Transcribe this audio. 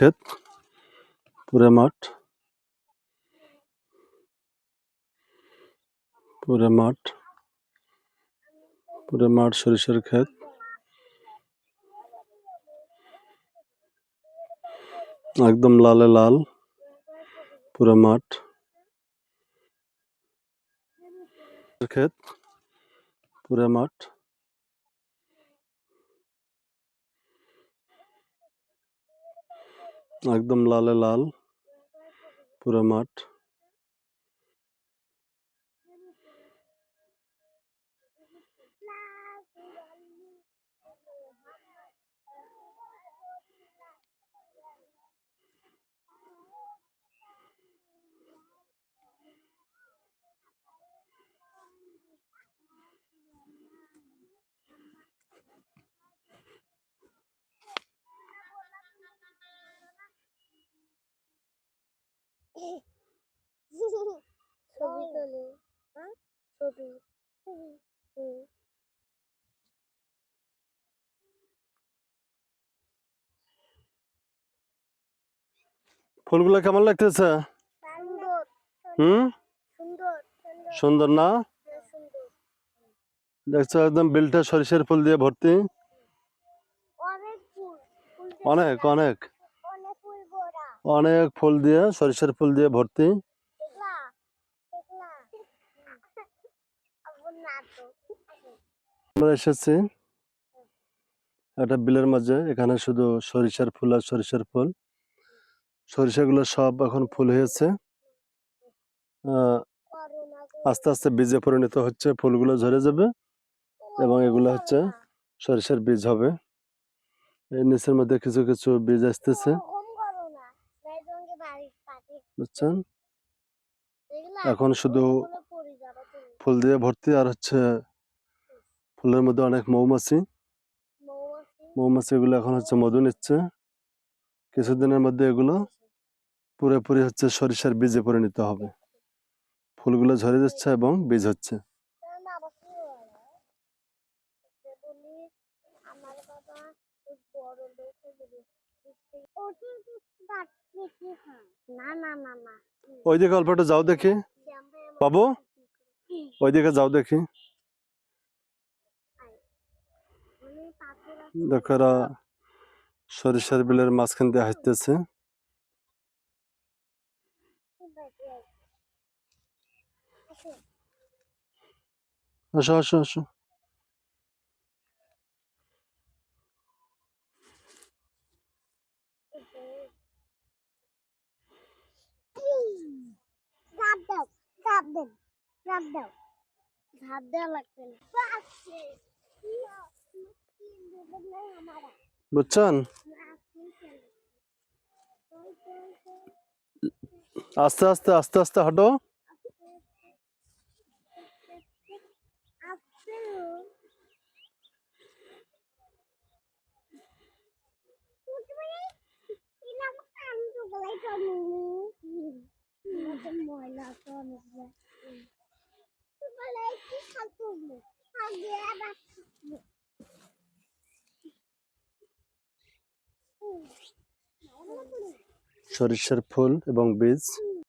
ক্ষেত পুরে মাঠ পুরে মাঠ পুরে মাঠ সরিষার ক্ষেত একদম লালে লাল পুরো মাঠ ক্ষেত পুরে মাঠ একদম লালে লাল পুরো মাঠ। ছবি তোলে। হ্যাঁ? ছবি। হুম। ফুলগুলো কেমন লাগতেছে? সুন্দর। হুম? সুন্দর না? হ্যাঁ, দেখছ একদম বিলটা সরিষার ফুল দিয়ে ভর্তি? অনেক অনেক। অনেক ফুল দিয়ে, সরিষার ফুল দিয়ে ভর্তি। আমরা এসেছি একটা বিলের মাঝে, এখানে শুধু সরিষার ফুল আর সরিষার ফুল। সরিষাগুলো সব এখন ফুল হয়েছে। আস্তে আস্তে বীজে পরিণত হচ্ছে, ফুলগুলো ঝরে যাবে এবং এগুলো হচ্ছে সরিষার বীজ হবে। এই নিচের মধ্যে কিছু কিছু বীজ আসতেছে। বুঝছেন? এখন শুধু ফুল দিয়ে ভর্তি আর হচ্ছে ফুলের মধ্যে অনেক মৌমাছি। মৌমাছি? মৌমাছিগুলো এখন হচ্ছে মধু নিচ্ছে। কিছুদিনের মধ্যে এগুলো পুরোপুরি হচ্ছে সরিষার বীজে পরিণত হবে। ফুলগুলো ঝরে যাচ্ছে এবং বীজ হচ্ছে। কারণ আবার কি হলো সে বলি আমার বাবা খুব বড় লোক হয়ে যাবে ওটি বাচ্চা কি হয় না না না না ওই দিকে অল্পটা যাও দেখি। বাবু ওই দিকে যাও দেখি। দেখো সরিষার বিলের মাঝখান দিয়ে হাঁটতেছে। আসো, আসো আসো। ঝাঁপ দাও। ঝাঁপ দেওয়া লাগবে না। পাচ্ছে আমারা। বুঝছেন? আস্তে আস্তে আস্তে আস্তে হাঁটো। ময়লা সরিষার ফুল এবং বীজ।